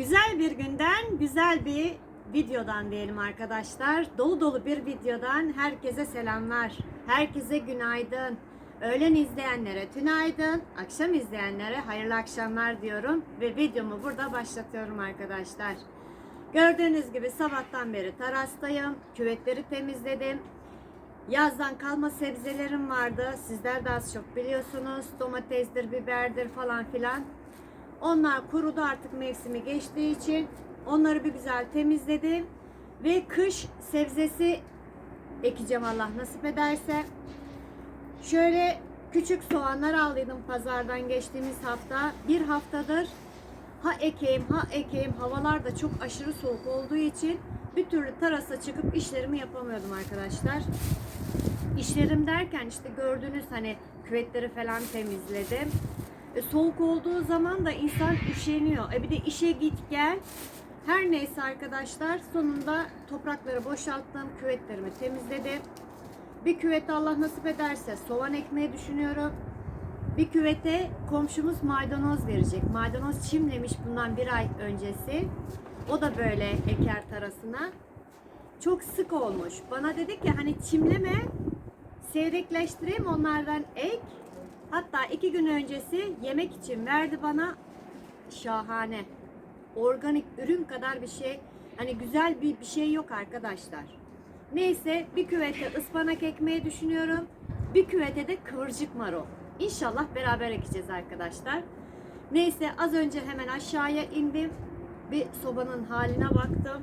Güzel bir günden, güzel bir videodan diyelim arkadaşlar. Dolu dolu bir videodan herkese selamlar. Herkese günaydın. Öğlen izleyenlere tünaydın, akşam izleyenlere hayırlı akşamlar diyorum ve videomu burada başlatıyorum arkadaşlar. Gördüğünüz gibi sabahtan beri terastayım. Küvetleri temizledim. Yazdan kalma sebzelerim vardı. Sizler de az çok biliyorsunuz. Domatesdir, biberdir falan filan. Onlar kurudu artık mevsimi geçtiği için. Onları bir güzel temizledim. Ve kış sebzesi ekeceğim Allah nasip ederse. Şöyle küçük soğanlar aldıydım pazardan geçtiğimiz hafta. Bir haftadır ha ekeyim ha ekeyim havalar da çok aşırı soğuk olduğu için bir türlü terasa çıkıp işlerimi yapamıyordum arkadaşlar. İşlerim derken işte gördüğünüz hani küvetleri falan temizledim. E, soğuk olduğu zaman da insan üşeniyor. E bir de işe git gel. Her neyse arkadaşlar sonunda toprakları boşalttım. Küvetlerimi temizledim. Bir küvete Allah nasip ederse soğan ekmeği düşünüyorum. Bir küvete komşumuz maydanoz verecek. Maydanoz çimlemiş bundan bir ay öncesi. O da böyle eker tarasına. Çok sık olmuş. Bana dedi ki hani çimleme seyrekleştireyim onlardan ek. Hatta iki gün öncesi yemek için verdi bana. Şahane. Organik ürün kadar bir şey. Hani güzel bir, bir şey yok arkadaşlar. Neyse bir küvete ıspanak ekmeği düşünüyorum. Bir küvete de kıvırcık marul. İnşallah beraber ekeceğiz arkadaşlar. Neyse az önce hemen aşağıya indim. Bir sobanın haline baktım.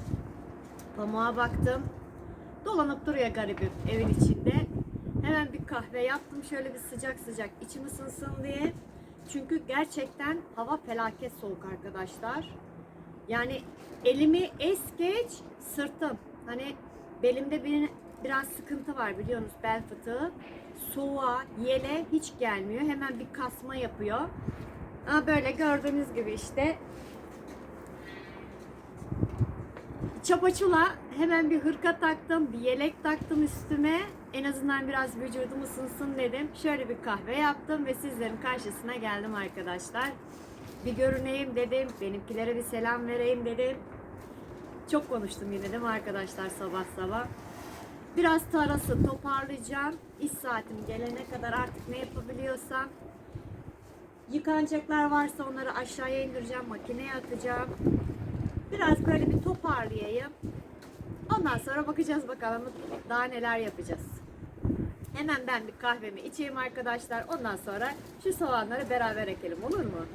Pamuğa baktım. Dolanıp duruyor garibim evin içinde. Hemen bir kahve yaptım şöyle bir sıcak sıcak içim ısınsın diye. Çünkü gerçekten hava felaket soğuk arkadaşlar. Yani elimi es geç sırtım. Hani belimde bir, biraz sıkıntı var biliyorsunuz bel fıtığı. Soğuğa, yele hiç gelmiyor. Hemen bir kasma yapıyor. Ama böyle gördüğünüz gibi işte çapaçula hemen bir hırka taktım, bir yelek taktım üstüme. En azından biraz vücudum ısınsın dedim. Şöyle bir kahve yaptım ve sizlerin karşısına geldim arkadaşlar. Bir görüneyim dedim, benimkilere bir selam vereyim dedim. Çok konuştum yine değil mi arkadaşlar sabah sabah. Biraz tarası toparlayacağım. İş saatim gelene kadar artık ne yapabiliyorsam. Yıkanacaklar varsa onları aşağıya indireceğim, makineye atacağım. Biraz böyle bir toparlayayım. Ondan sonra bakacağız bakalım daha neler yapacağız. Hemen ben bir kahvemi içeyim arkadaşlar. Ondan sonra şu soğanları beraber ekelim olur mu?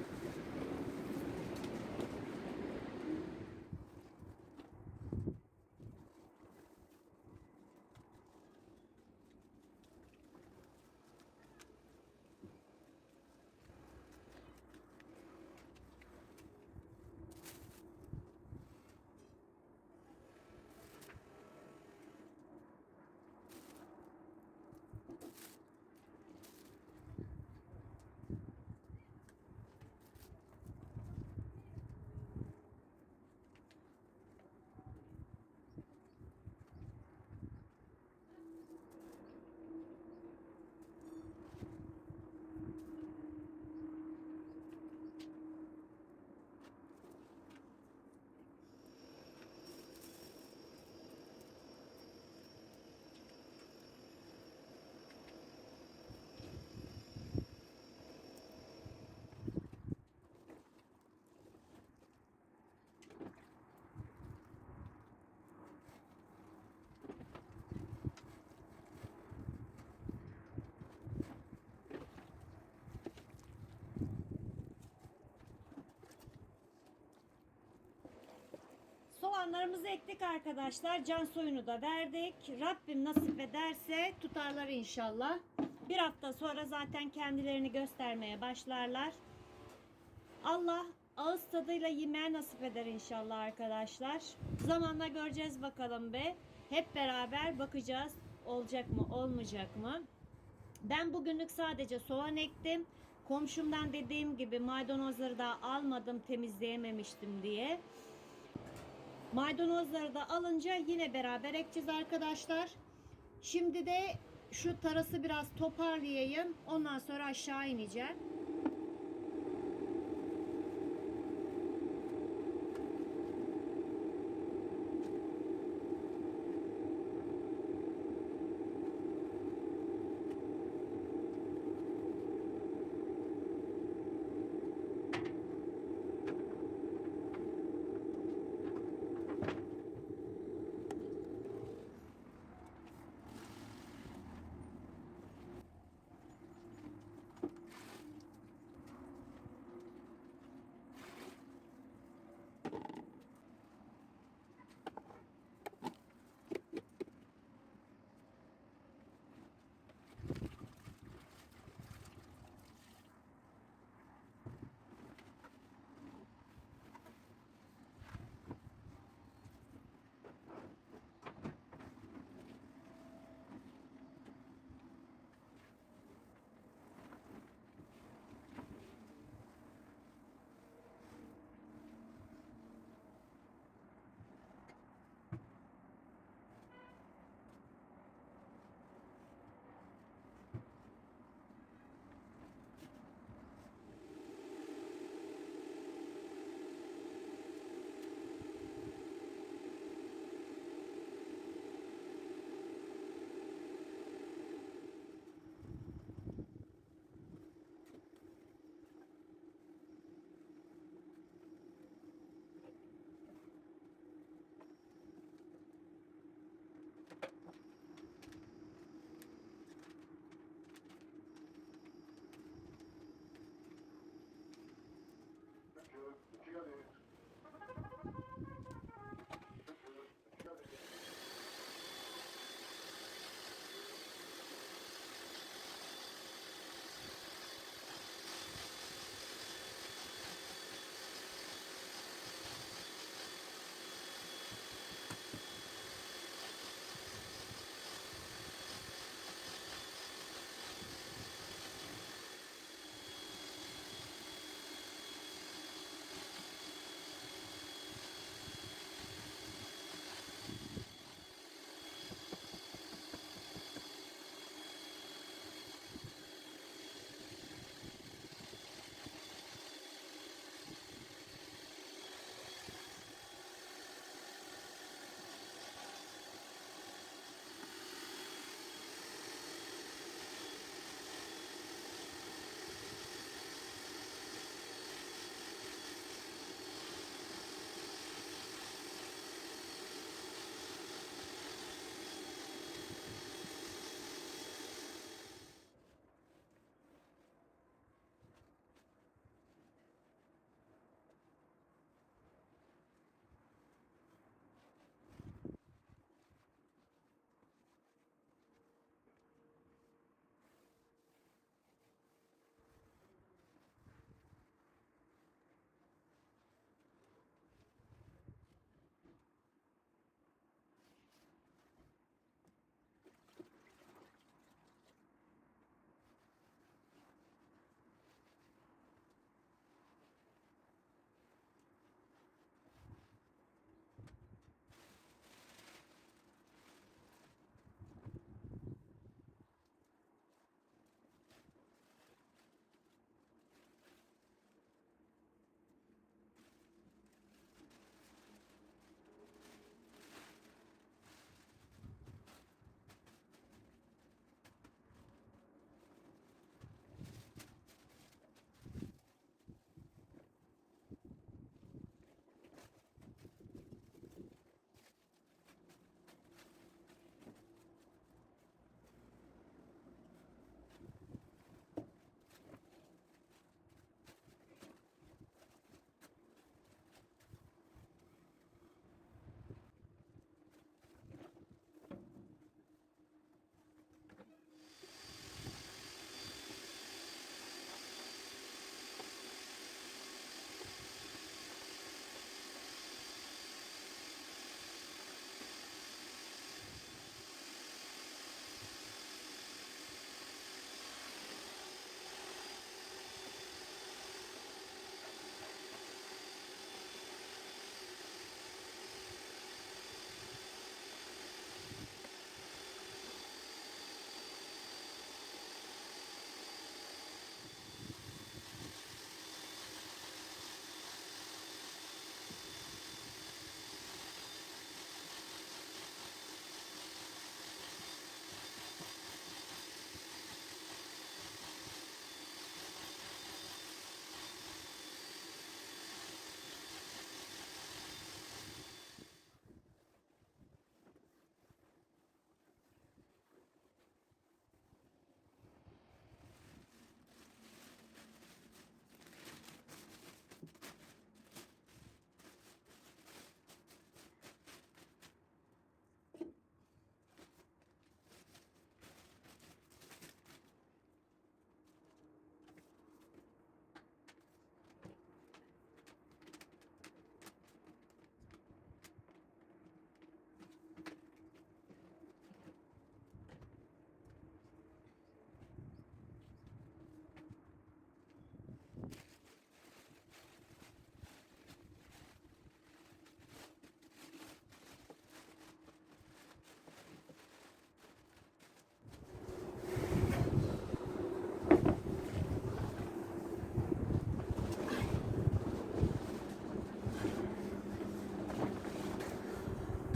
Soğanlarımızı ektik arkadaşlar. Can soyunu da verdik. Rabbim nasip ederse tutarlar inşallah. Bir hafta sonra zaten kendilerini göstermeye başlarlar. Allah ağız tadıyla yemeğe nasip eder inşallah arkadaşlar. Zamanla göreceğiz bakalım be. Hep beraber bakacağız. Olacak mı olmayacak mı? Ben bugünlük sadece soğan ektim. Komşumdan dediğim gibi maydanozları da almadım temizleyememiştim diye. Maydanozları da alınca yine beraber ekeceğiz arkadaşlar. Şimdi de şu tarası biraz toparlayayım. Ondan sonra aşağı ineceğim.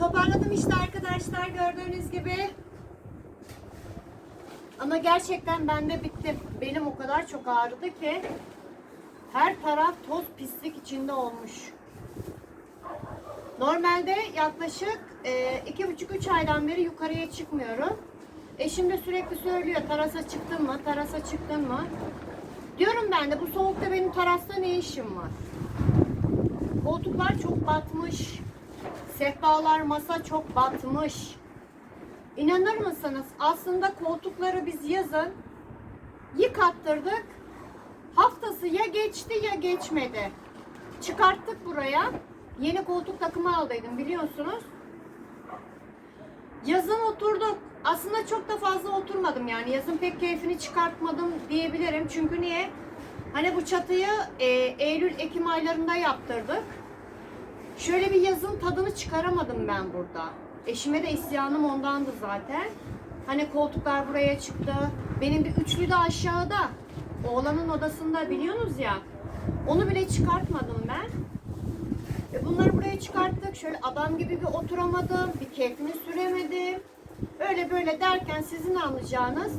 Toparladım işte arkadaşlar gördüğünüz gibi. Ama gerçekten bende bitti. Benim o kadar çok ağrıdı ki her taraf toz pislik içinde olmuş. Normalde yaklaşık e, iki buçuk üç aydan beri yukarıya çıkmıyorum. Eşim de sürekli söylüyor terasa çıktın mı, terasa çıktın mı? Diyorum ben de bu soğukta benim terasta ne işim var? Koltuklar çok batmış. Sehpalar, masa çok batmış. İnanır mısınız? Aslında koltukları biz yazın yıkattırdık. Haftası ya geçti ya geçmedi. Çıkarttık buraya. Yeni koltuk takımı aldıydım biliyorsunuz. Yazın oturduk. Aslında çok da fazla oturmadım yani. Yazın pek keyfini çıkartmadım diyebilirim. Çünkü niye? Hani bu çatıyı e, Eylül, Ekim aylarında yaptırdık. Şöyle bir yazın tadını çıkaramadım ben burada. Eşime de isyanım ondandı zaten. Hani koltuklar buraya çıktı. Benim bir üçlü de aşağıda. Oğlanın odasında biliyorsunuz ya. Onu bile çıkartmadım ben. E bunları buraya çıkarttık. Şöyle adam gibi bir oturamadım. Bir keyfini süremedim. Öyle böyle derken sizin anlayacağınız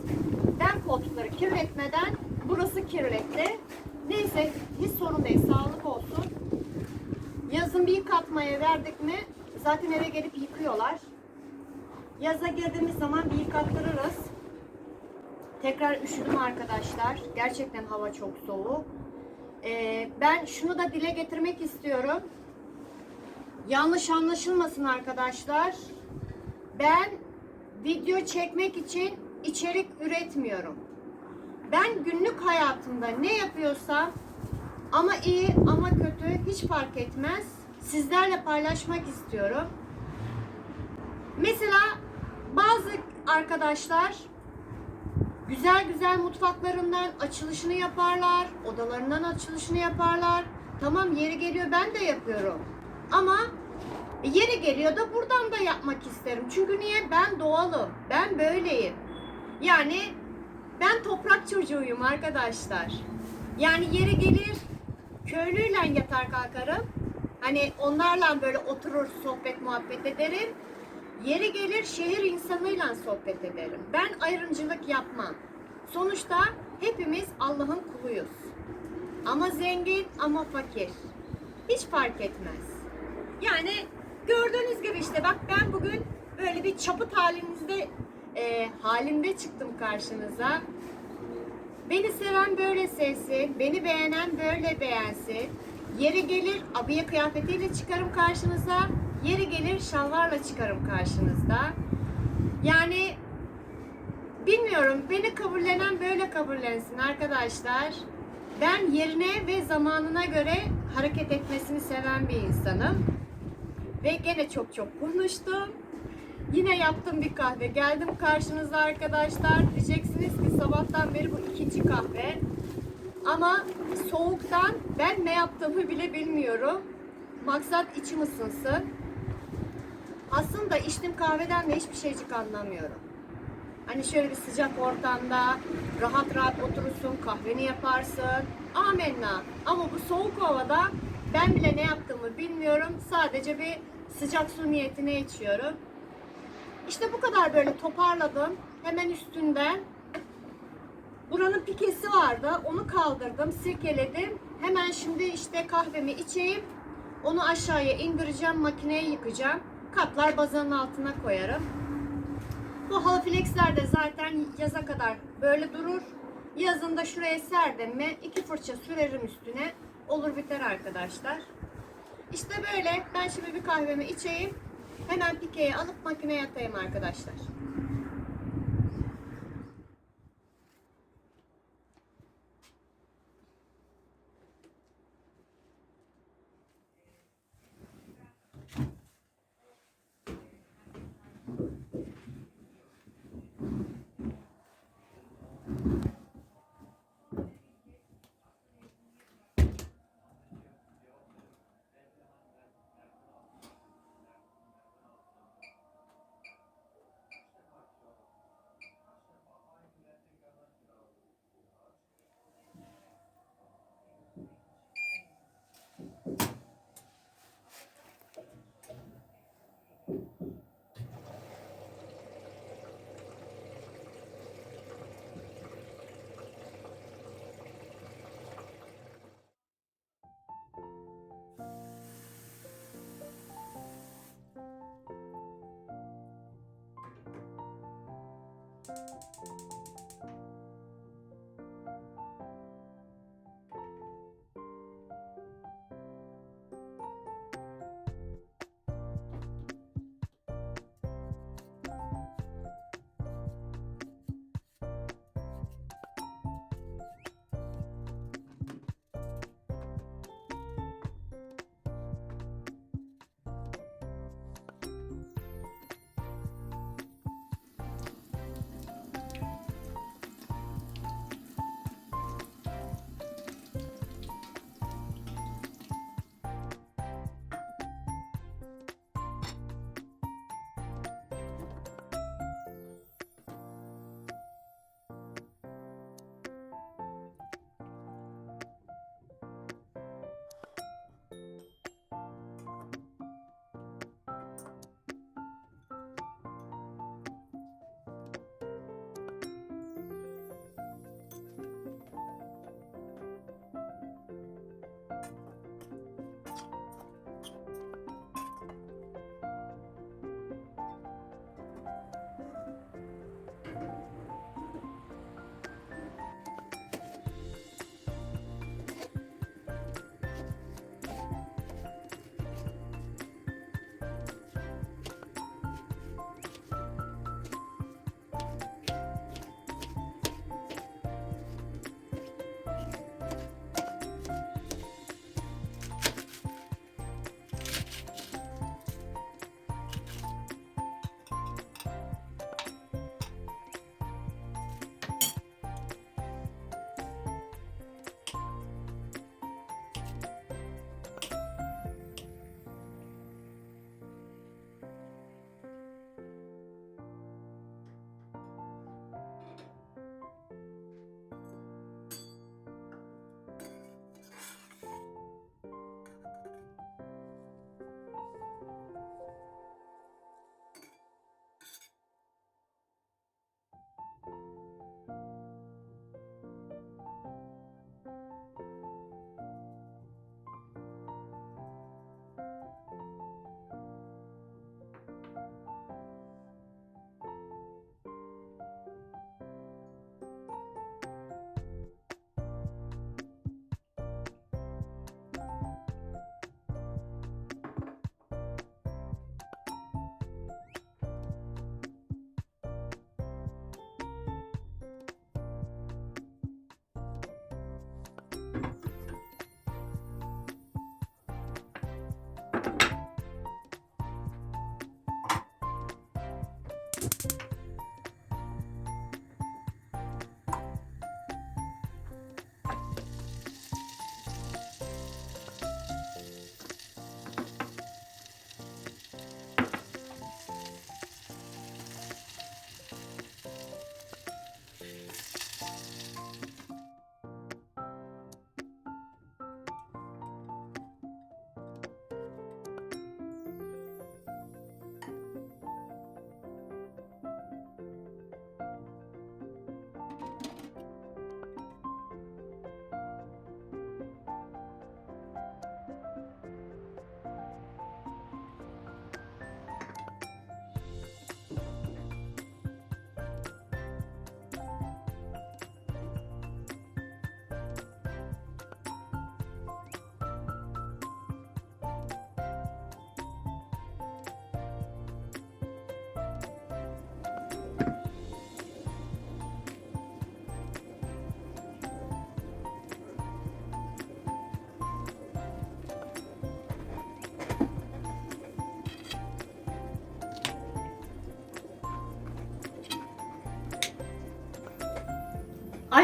ben koltukları kirletmeden burası kirletti. Neyse hiç sorun değil. Sağlık olsun. Yazın bir yıkatmaya verdik mi zaten eve gelip yıkıyorlar. Yaza girdiğimiz zaman bir yıkattırırız. Tekrar üşüdüm arkadaşlar. Gerçekten hava çok soğuk. Ee, ben şunu da dile getirmek istiyorum. Yanlış anlaşılmasın arkadaşlar. Ben video çekmek için içerik üretmiyorum. Ben günlük hayatımda ne yapıyorsam ama iyi ama kötü hiç fark etmez. Sizlerle paylaşmak istiyorum. Mesela bazı arkadaşlar güzel güzel mutfaklarından açılışını yaparlar, odalarından açılışını yaparlar. Tamam yeri geliyor ben de yapıyorum. Ama yeri geliyor da buradan da yapmak isterim. Çünkü niye? Ben doğalım. Ben böyleyim. Yani ben toprak çocuğuyum arkadaşlar. Yani yeri gelir köylüyle yatar kalkarım. Hani onlarla böyle oturur sohbet muhabbet ederim. Yeri gelir şehir insanıyla sohbet ederim. Ben ayrımcılık yapmam. Sonuçta hepimiz Allah'ın kuluyuz. Ama zengin ama fakir. Hiç fark etmez. Yani gördüğünüz gibi işte bak ben bugün böyle bir çaput halinizde e, halinde çıktım karşınıza. Beni seven böyle sevsin, beni beğenen böyle beğensin. Yeri gelir abiye kıyafetiyle çıkarım karşınıza, yeri gelir şalvarla çıkarım karşınızda. Yani bilmiyorum beni kabullenen böyle kabullensin arkadaşlar. Ben yerine ve zamanına göre hareket etmesini seven bir insanım. Ve gene çok çok konuştum. Yine yaptım bir kahve. Geldim karşınıza arkadaşlar. Diyeceksiniz ki sabahtan beri bu ikinci kahve. Ama soğuktan ben ne yaptığımı bile bilmiyorum. Maksat içim ısınsın. Aslında içtiğim kahveden de hiçbir şeycik anlamıyorum. Hani şöyle bir sıcak ortamda rahat rahat oturursun, kahveni yaparsın. Amenna. Ama bu soğuk havada ben bile ne yaptığımı bilmiyorum. Sadece bir sıcak su niyetine içiyorum. İşte bu kadar böyle toparladım. Hemen üstünden buranın pikesi vardı. Onu kaldırdım, sirkeledim. Hemen şimdi işte kahvemi içeyim. Onu aşağıya indireceğim, makineye yıkacağım. Kaplar bazanın altına koyarım. Bu halflexler de zaten yaza kadar böyle durur. Yazında şuraya serdim mi iki fırça sürerim üstüne. Olur biter arkadaşlar. İşte böyle. Ben şimdi bir kahvemi içeyim. Hemen pikeyi alıp makineye atayım arkadaşlar. Música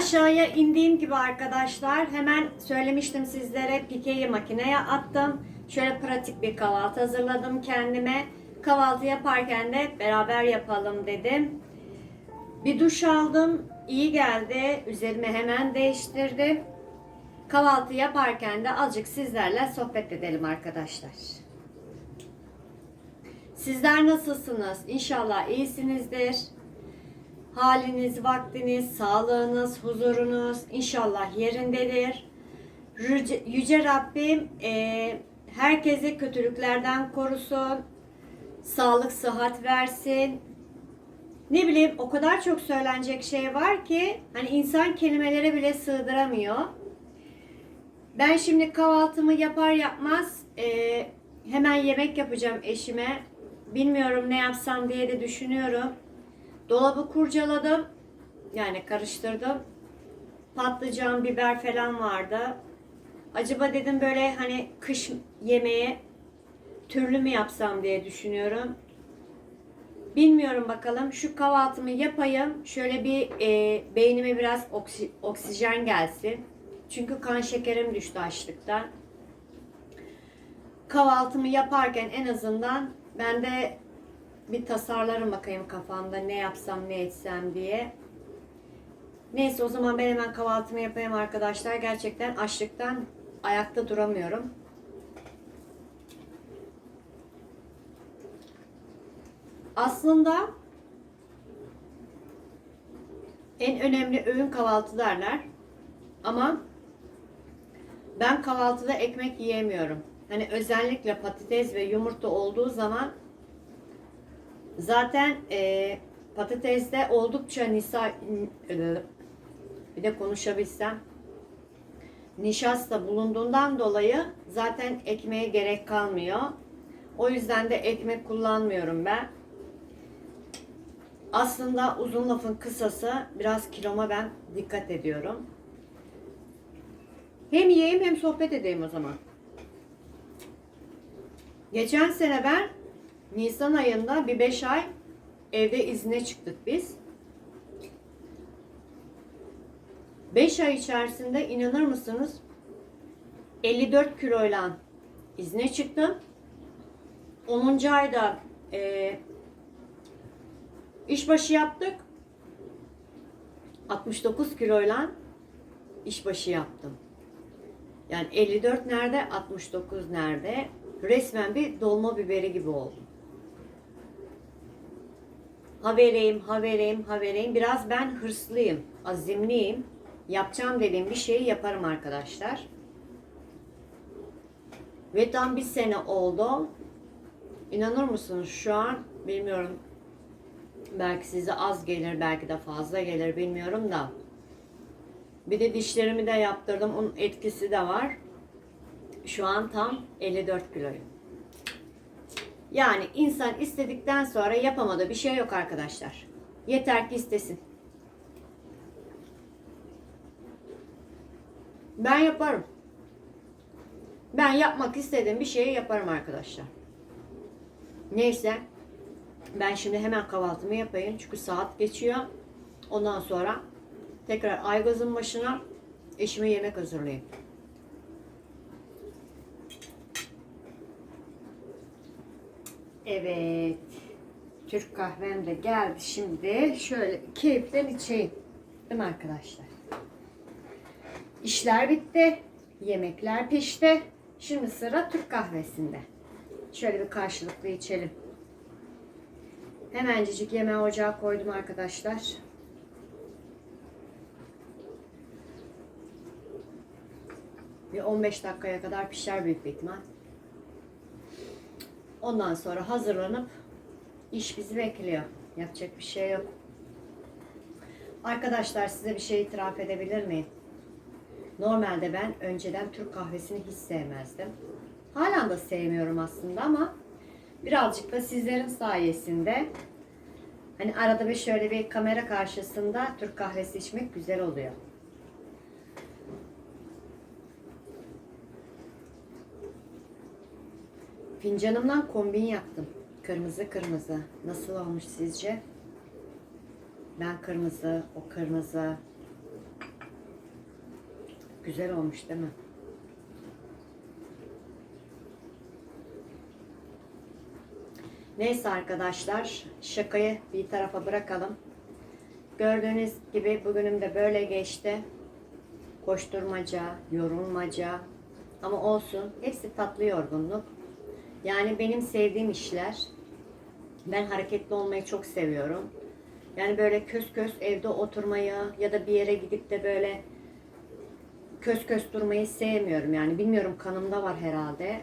Aşağıya indiğim gibi arkadaşlar hemen söylemiştim sizlere pikeyi makineye attım. Şöyle pratik bir kahvaltı hazırladım kendime. Kahvaltı yaparken de beraber yapalım dedim. Bir duş aldım. iyi geldi. Üzerime hemen değiştirdim. Kahvaltı yaparken de azıcık sizlerle sohbet edelim arkadaşlar. Sizler nasılsınız? İnşallah iyisinizdir. Haliniz, vaktiniz, sağlığınız, huzurunuz inşallah yerindedir. Yüce, Rabbim e, herkese kötülüklerden korusun. Sağlık, sıhhat versin. Ne bileyim o kadar çok söylenecek şey var ki hani insan kelimelere bile sığdıramıyor. Ben şimdi kahvaltımı yapar yapmaz e, hemen yemek yapacağım eşime. Bilmiyorum ne yapsam diye de düşünüyorum. Dolabı kurcaladım. Yani karıştırdım. Patlıcan, biber falan vardı. Acaba dedim böyle hani kış yemeği türlü mü yapsam diye düşünüyorum. Bilmiyorum bakalım. Şu kahvaltımı yapayım. Şöyle bir e, beynime biraz oksi- oksijen gelsin. Çünkü kan şekerim düştü açlıktan. Kahvaltımı yaparken en azından ben de bir tasarlarım bakayım kafamda ne yapsam ne etsem diye. Neyse o zaman ben hemen kahvaltımı yapayım arkadaşlar. Gerçekten açlıktan ayakta duramıyorum. Aslında en önemli öğün kahvaltı derler. Ama ben kahvaltıda ekmek yiyemiyorum. Hani özellikle patates ve yumurta olduğu zaman zaten e, patateste oldukça nisa bir de konuşabilsem nişasta bulunduğundan dolayı zaten ekmeğe gerek kalmıyor. O yüzden de ekmek kullanmıyorum ben. Aslında uzun lafın kısası biraz kiloma ben dikkat ediyorum. Hem yiyeyim hem sohbet edeyim o zaman. Geçen sene ben Nisan ayında bir 5 ay evde izne çıktık biz. 5 ay içerisinde inanır mısınız 54 kiloyla izne çıktım. 10. ayda e, işbaşı yaptık. 69 kiloyla işbaşı yaptım. Yani 54 nerede, 69 nerede? Resmen bir dolma biberi gibi oldum. Ha vereyim, ha vereyim, ha vereyim. Biraz ben hırslıyım, azimliyim. Yapacağım dediğim bir şeyi yaparım arkadaşlar. Ve tam bir sene oldu. İnanır mısınız şu an bilmiyorum. Belki size az gelir, belki de fazla gelir bilmiyorum da. Bir de dişlerimi de yaptırdım. Onun etkisi de var. Şu an tam 54 kiloyum. Yani insan istedikten sonra yapamadığı bir şey yok arkadaşlar. Yeter ki istesin. Ben yaparım. Ben yapmak istediğim bir şeyi yaparım arkadaşlar. Neyse. Ben şimdi hemen kahvaltımı yapayım. Çünkü saat geçiyor. Ondan sonra tekrar aygazın başına eşime yemek hazırlayayım. Evet. Türk kahvem de geldi şimdi. Şöyle keyiften içeyim. Değil mi arkadaşlar? İşler bitti. Yemekler pişti. Şimdi sıra Türk kahvesinde. Şöyle bir karşılıklı içelim. Hemencik yemeği ocağa koydum arkadaşlar. Bir 15 dakikaya kadar pişer büyük bir ihtimal. Ondan sonra hazırlanıp iş bizi bekliyor. Yapacak bir şey yok. Arkadaşlar size bir şey itiraf edebilir miyim? Normalde ben önceden Türk kahvesini hiç sevmezdim. Halen de sevmiyorum aslında ama birazcık da sizlerin sayesinde hani arada bir şöyle bir kamera karşısında Türk kahvesi içmek güzel oluyor. Fincanımdan kombin yaptım. Kırmızı kırmızı. Nasıl olmuş sizce? Ben kırmızı, o kırmızı. Güzel olmuş değil mi? Neyse arkadaşlar şakayı bir tarafa bırakalım. Gördüğünüz gibi bugünüm de böyle geçti. Koşturmaca, yorulmaca ama olsun hepsi tatlı yorgunluk. Yani benim sevdiğim işler. Ben hareketli olmayı çok seviyorum. Yani böyle kös kös evde oturmayı ya da bir yere gidip de böyle kös kös durmayı sevmiyorum. Yani bilmiyorum kanımda var herhalde.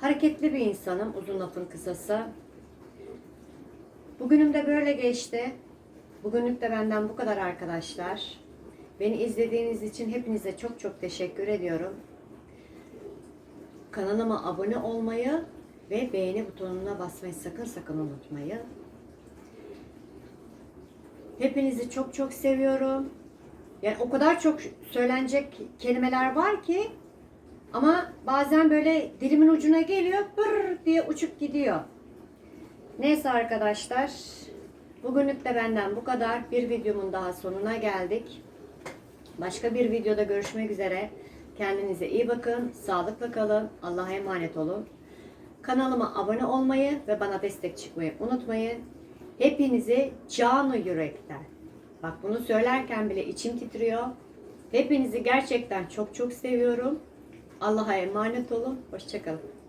Hareketli bir insanım uzun lafın kısası. Bugünüm de böyle geçti. Bugünlük de benden bu kadar arkadaşlar. Beni izlediğiniz için hepinize çok çok teşekkür ediyorum. Kanalıma abone olmayı ve beğeni butonuna basmayı sakın sakın unutmayın. Hepinizi çok çok seviyorum. Yani o kadar çok söylenecek kelimeler var ki ama bazen böyle dilimin ucuna geliyor pır diye uçup gidiyor. Neyse arkadaşlar. Bugünlük de benden bu kadar. Bir videomun daha sonuna geldik. Başka bir videoda görüşmek üzere. Kendinize iyi bakın. Sağlıkla kalın. Allah'a emanet olun. Kanalıma abone olmayı ve bana destek çıkmayı unutmayın. Hepinizi canı yürekten. Bak bunu söylerken bile içim titriyor. Hepinizi gerçekten çok çok seviyorum. Allah'a emanet olun. Hoşçakalın.